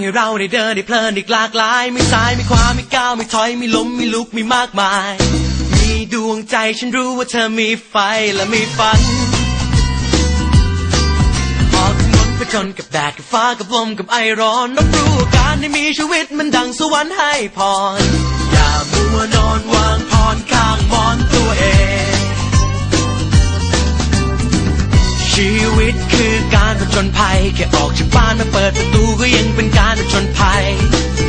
างให้เราได้เดินได้เพลินอีกหลากหลายไม่ซ้ายไม่ขวาไม่ก้าวไม่ถอยไม่ล้มไม่ลุกมีมากมาย มีดวงใจฉันรู้ว่าเธอมีไฟและมีฝันออกถนนผจญกับแดดกับฟ้ากับลมกับไอร้อนรับรู้ว่าการได้มีชีวิตมันดังสวรรค์ให้พร ค่ออกจากบ้านมาเปิดประตูก็ยังเป็นการผจญภัย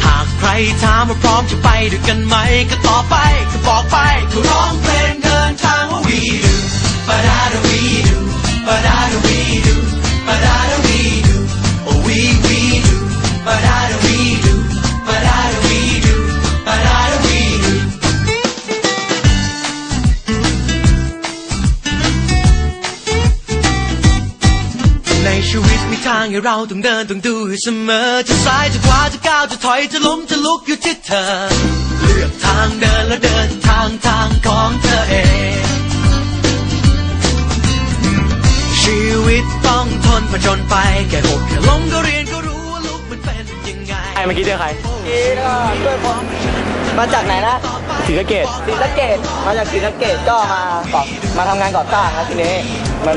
หากใครถามว่าพร้อมจะไปด้วยกันไหม ก็ตอบไปก็บอกไปก็ร้องเพลงเดิน ชีวิตมีทางให้เราต้องเดินต้องดูอยู่เสมอ จะซ้ายจะขวาจะก้าวจะถอยจะล้มจะลุกอยู่ที่เธอ เลือกทางเดินแล้วเดินทางทางของเธอเอง ชีวิตต้องทนผจญไปแค่หกแค่ล้มก็เรียนก็รู้ว่าลุกมันเป็นยังไง ใครเมื่อกี้เจอใครนี่ก็ด้วยผมมาจากไหนนะ ศรีสะเกดศรีสะเกดมาจากศรีสะเกดก็มาก่อมาทำงานก่อสร้างแล้วทีนี้มัน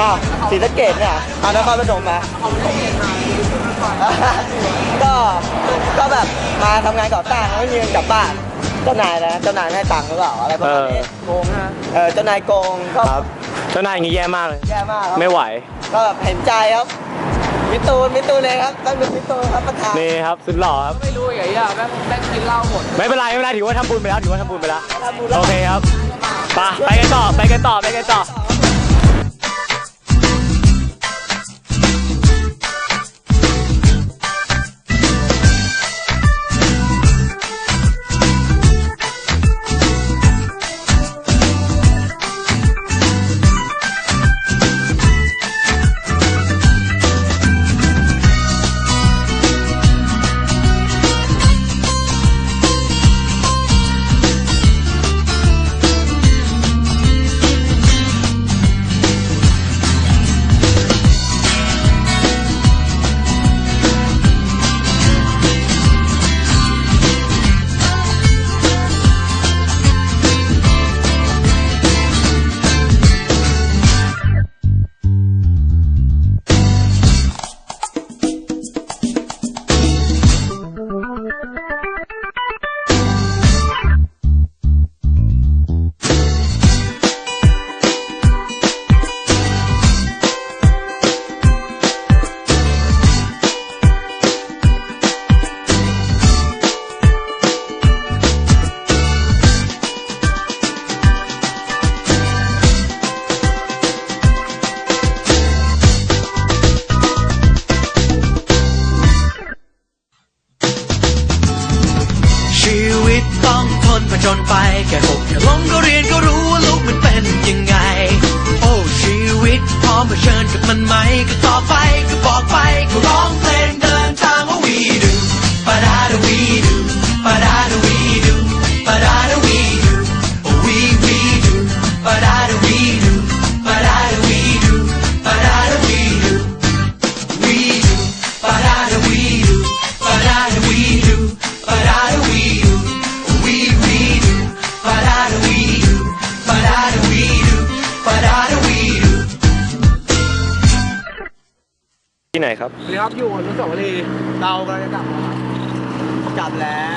อ้าวศรีสะเกดเนี่ยเอานครปฐมมาก็ก็แบบมาทำงานก่อสร้างแล้วไม่มีเงินกลับบ้านเจ้านายนะเจ้านายไม่ให้ตังค์หรือเปล่าอะไรประมาณนี้โกงนะเออเจ้านายโกงก็ครับเจ้านายอย่างงี้แย่มากเลยแย่มากครับไม่ไหว ก็แบบเห็นใจครับ มิตูนมิตูนเลยครับต้องเป็นมิตูนครับประธานนี่ครับสุดหล่อครับ ไม่รู้อย่างเงี้ยแม่งแม่งกินเหล้าหมดไม่เป็นไรไม่เป็นไรถือว่าทำบุญไปแล้วถือว่าทำบุญไปแล้ว ทำบุญแล้ว โอเคครับ ไปไปกันต่อไปกันต่อไปกันต่อ วิตต้องทนผจญไปแค่หกแค่ล้มก็เรียนก็รู้ว่าลุกมันเป็นยังไง โอ้ชีวิตพร้อมเผชิญกับมันไหมก็ต่อไปก็บอกไปก็ร้องเพลงเดินทางว่าวีดูปาดาดวีดูปาดาดวีดูปาดาดวีดูวีวีดูปาดาดา ที่ไหนครับสวัสดีครับอยู่อนุสาวรีย์เรากำลังจะกลับแล้วครับกลับแล้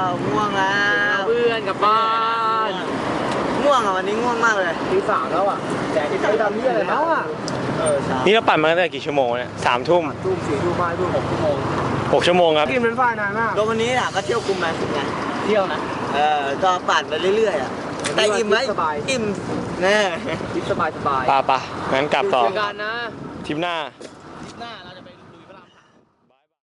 วง่วงแล้วเพื่อนกลับบ้านง่วงอะวันนี้ง่วงมากเลยทีสามแล้วอะแต่ที่ไปทำที่อะไรแล้วอะเออเช้านี่เราปั่นมาตั้งแต่กี่ชั่วโมงเนี่ยสามทุ่มทุ่มสี่ทุ่มห้าทุ่มหกชั่วโมงหกชั่วโมงครับกินเป็นไฟนานมากโดยวันนี้น่ะก็เที่ยวกรุงมาสิบไงเที่ยวนะเออก็ปั่นไปเรื่อยๆอะแต่อิ่มไหมสบายอิ่มแน่คิดสบายสบายปาปะงั้นกลับต่อเจอกันนะทริปหน้า หน้า